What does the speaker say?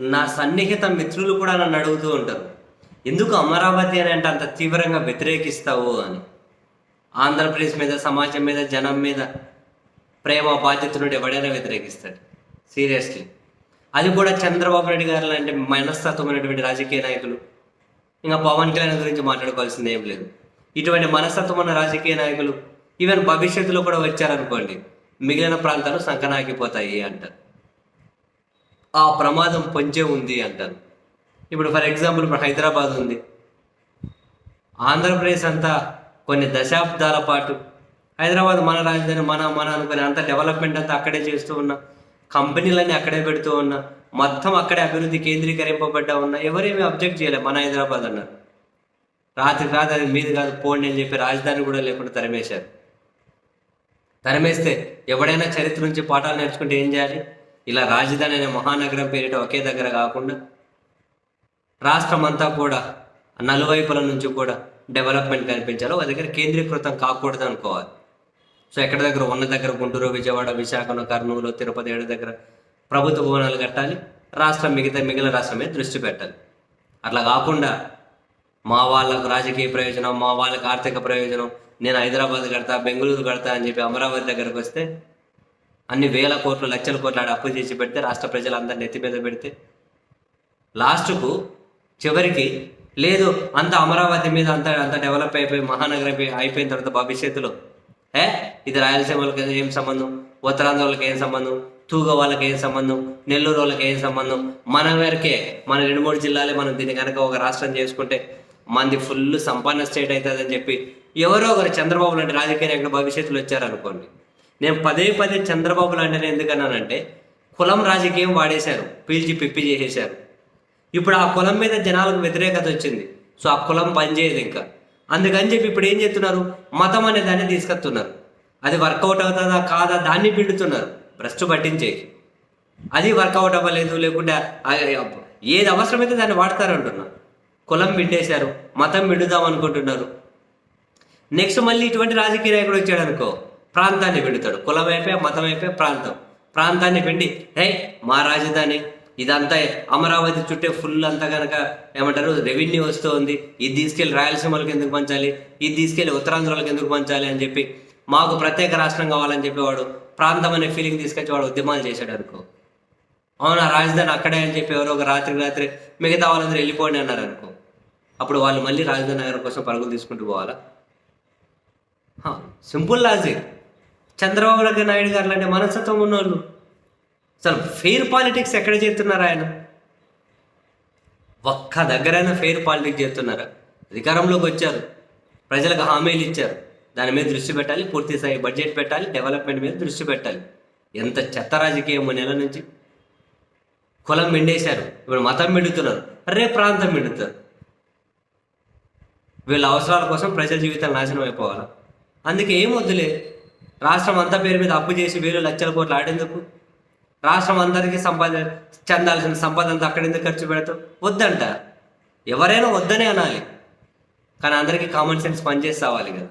నా సన్నిహిత మిత్రులు కూడా నన్ను అడుగుతూ ఉంటారు. ఎందుకు అమరావతి అని అంటే అంత తీవ్రంగా వ్యతిరేకిస్తావు అని. ఆంధ్రప్రదేశ్ మీద సమాజం మీద జనం మీద ప్రేమ బాధ్యత నుండి ఎవడైనా వ్యతిరేకిస్తాడు. సీరియస్లీ. అది కూడా చంద్రబాబు నాయుడు గారు లాంటి మనస్తత్వమైనటువంటి రాజకీయ నాయకులు. ఇంకా పవన్ కళ్యాణ్ గురించి మాట్లాడుకోవాల్సింది ఏం లేదు. ఇటువంటి మనస్తత్వం ఉన్న రాజకీయ నాయకులు ఈవెన్ భవిష్యత్తులో కూడా వచ్చారనుకోండి మిగిలిన ప్రాంతాలు సంకనాగిపోతాయి అంటారు. ఆ ప్రమాదం పొంచే ఉంది అంటారు. ఇప్పుడు ఫర్ ఎగ్జాంపుల్ ఇప్పుడు హైదరాబాద్ ఉంది. ఆంధ్రప్రదేశ్ అంతా కొన్ని దశాబ్దాల పాటు హైదరాబాద్ మన రాజధాని మన మన అనుకుని అంత డెవలప్మెంట్ అంతా అక్కడే చేస్తూ ఉన్నా కంపెనీలన్నీ అక్కడే పెడుతూ ఉన్నా మొత్తం అక్కడే అభివృద్ధి కేంద్రీకరింపబడ్డా ఉన్నా ఎవరేమీ అబ్జెక్ట్ చేయలేదు మన హైదరాబాద్ అన్నారు. రాత్రి కాదు అది మీది కాదు పోండి అని చెప్పి రాజధాని కూడా లేకుండా తరిమేశారు. తరిమేస్తే ఎవడైనా చరిత్ర నుంచి పాఠాలు నేర్చుకుంటే ఏం చేయాలి? ఇలా రాజధాని అనే మహానగరం పేరిట ఒకే దగ్గర కాకుండా రాష్ట్రం అంతా కూడా నలువైపుల నుంచి కూడా డెవలప్మెంట్ కనిపించాలో ఒక దగ్గర కేంద్రీకృతం కాకూడదు అనుకోవాలి. సో ఎక్కడ దగ్గర? ఉన్న దగ్గర గుంటూరు విజయవాడ విశాఖను కర్నూలు తిరుపతి ఏడు దగ్గర ప్రభుత్వ భవనాలు కట్టాలి. రాష్ట్రం మిగతా మిగిలిన రాష్ట్రం మీద దృష్టి పెట్టాలి. అట్లా కాకుండా మా వాళ్ళకు రాజకీయ ప్రయోజనం మా వాళ్ళకి ఆర్థిక ప్రయోజనం నేను హైదరాబాద్ కడతా బెంగళూరు కడతా అని చెప్పి అమరావతి దగ్గరకు వస్తే అన్ని వేల కోట్లు లక్షల కోట్లు ఆడ అప్పు చేసి పెడితే రాష్ట్ర ప్రజలందరినీ నెత్తి మీద పెడితే లాస్ట్కు చివరికి లేదు అంత అమరావతి మీద అంత అంత డెవలప్ అయిపోయి మహానగరం అయిపోయిన తర్వాత భవిష్యత్తులో ఏ? ఇది రాయలసీమ వాళ్ళకి ఏం సంబంధం? ఉత్తరాంధ్ర వాళ్ళకి ఏం సంబంధం? తూగ వాళ్ళకి ఏం సంబంధం? నెల్లూరు వాళ్ళకి ఏం సంబంధం? మన వరకే మన రెండు మూడు జిల్లాలే మనం దీన్ని కనుక ఒక రాష్ట్రం చేసుకుంటే మనది ఫుల్ సంపన్న స్టేట్ అవుతుందని చెప్పి ఎవరో ఒకరు చంద్రబాబు లాంటి రాజకీయ నాయకుడు భవిష్యత్తులో వచ్చారనుకోండి. నేను పదే పదే చంద్రబాబు లాంటి ఎందుకన్నానంటే కులం రాజకీయం వాడేశారు పీల్చి పిప్పి చేసేశారు. ఇప్పుడు ఆ కులం మీద జనాలకు వ్యతిరేకత వచ్చింది. సో ఆ కులం పనిచేయదు ఇంకా. అందుకని చెప్పి ఇప్పుడు ఏం చేస్తున్నారు? మతం అనే దాన్ని తీసుకొస్తున్నారు. అది వర్కౌట్ అవుతుందా కాదా? దాన్ని పిండుతున్నారు. భ్రష్టు పట్టించేకి. అది వర్కౌట్ అవ్వలేదు లేకుంటే ఏది అవసరమైతే దాన్ని వాడతారంటున్నా కులం పిండేశారు మతం పిండుదాం అనుకుంటున్నారు. నెక్స్ట్ మళ్ళీ ఇటువంటి రాజకీయ నాయకుడు వచ్చాడు అనుకో ప్రాంతాన్ని పిండుతాడు కులం అయిపోయి మతం అయిపోయి ప్రాంతం. ప్రాంతాన్ని పిండి హే మా రాజధాని ఇదంతా అమరావతి చుట్టే ఫుల్ అంతా కనుక ఏమంటారు రెవెన్యూ వస్తూ ఉంది ఇది తీసుకెళ్ళి రాయలసీమలకు ఎందుకు పంచాలి? ఇది తీసుకెళ్ళి ఉత్తరాంధ్రలకు ఎందుకు పంచాలి? అని చెప్పి మాకు ప్రత్యేక రాష్ట్రం కావాలని చెప్పేవాడు ప్రాంతం అనే ఫీలింగ్ తీసుకొచ్చి వాడు ఉద్యమాలు చేశాడు అనుకో. అవునా రాజధాని అక్కడే అని చెప్పి ఎవరో ఒక రాత్రి రాత్రి మిగతా వాళ్ళందరూ వెళ్ళిపోండి అన్నారు అనుకో. అప్పుడు వాళ్ళు మళ్ళీ రాజధాని నగరం కోసం పరుగులు తీసుకుంటూ పోవాలా? Simple logic. చంద్రబాబు నాయుడు నాయుడు గారు లాంటి మనస్తత్వం ఉన్నోళ్ళు. అసలు ఫెయిర్ పాలిటిక్స్ ఎక్కడ చేస్తున్నారు ఆయన? ఒక్క దగ్గరైనా ఫెయిర్ పాలిటిక్స్ చేస్తున్నారు అధికారంలోకి వచ్చారు. ప్రజలకు హామీలు ఇచ్చారు. దాని మీద దృష్టి పెట్టాలి పూర్తి స్థాయి బడ్జెట్ పెట్టాలి డెవలప్మెంట్ మీద దృష్టి పెట్టాలి. ఎంత చెత్త రాజకీయం నెల నుంచి. కులం మిండేశారు. ఇప్పుడు మతం మిండుతున్నారు. రే ప్రాంతం మిండుతారు వీళ్ళ అవసరాల కోసం ప్రజల జీవితాలు నాశనం అయిపోవాలి? అందుకే ఏం వద్దులే? రాష్ట్రం అంతా పేరు మీద అప్పు చేసి వేలు లక్షల కోట్లు ఆడేందుకు? రాష్ట్రం అందరికీ సంపాద చెందాల్సిన సంపద అంతా అక్కడెందుకు ఖర్చు పెడతాం వద్దంట. ఎవరైనా వద్దనే అనాలి. కానీ అందరికీ కామన్ సెన్స్ పనిచేసి రావాలి కదా.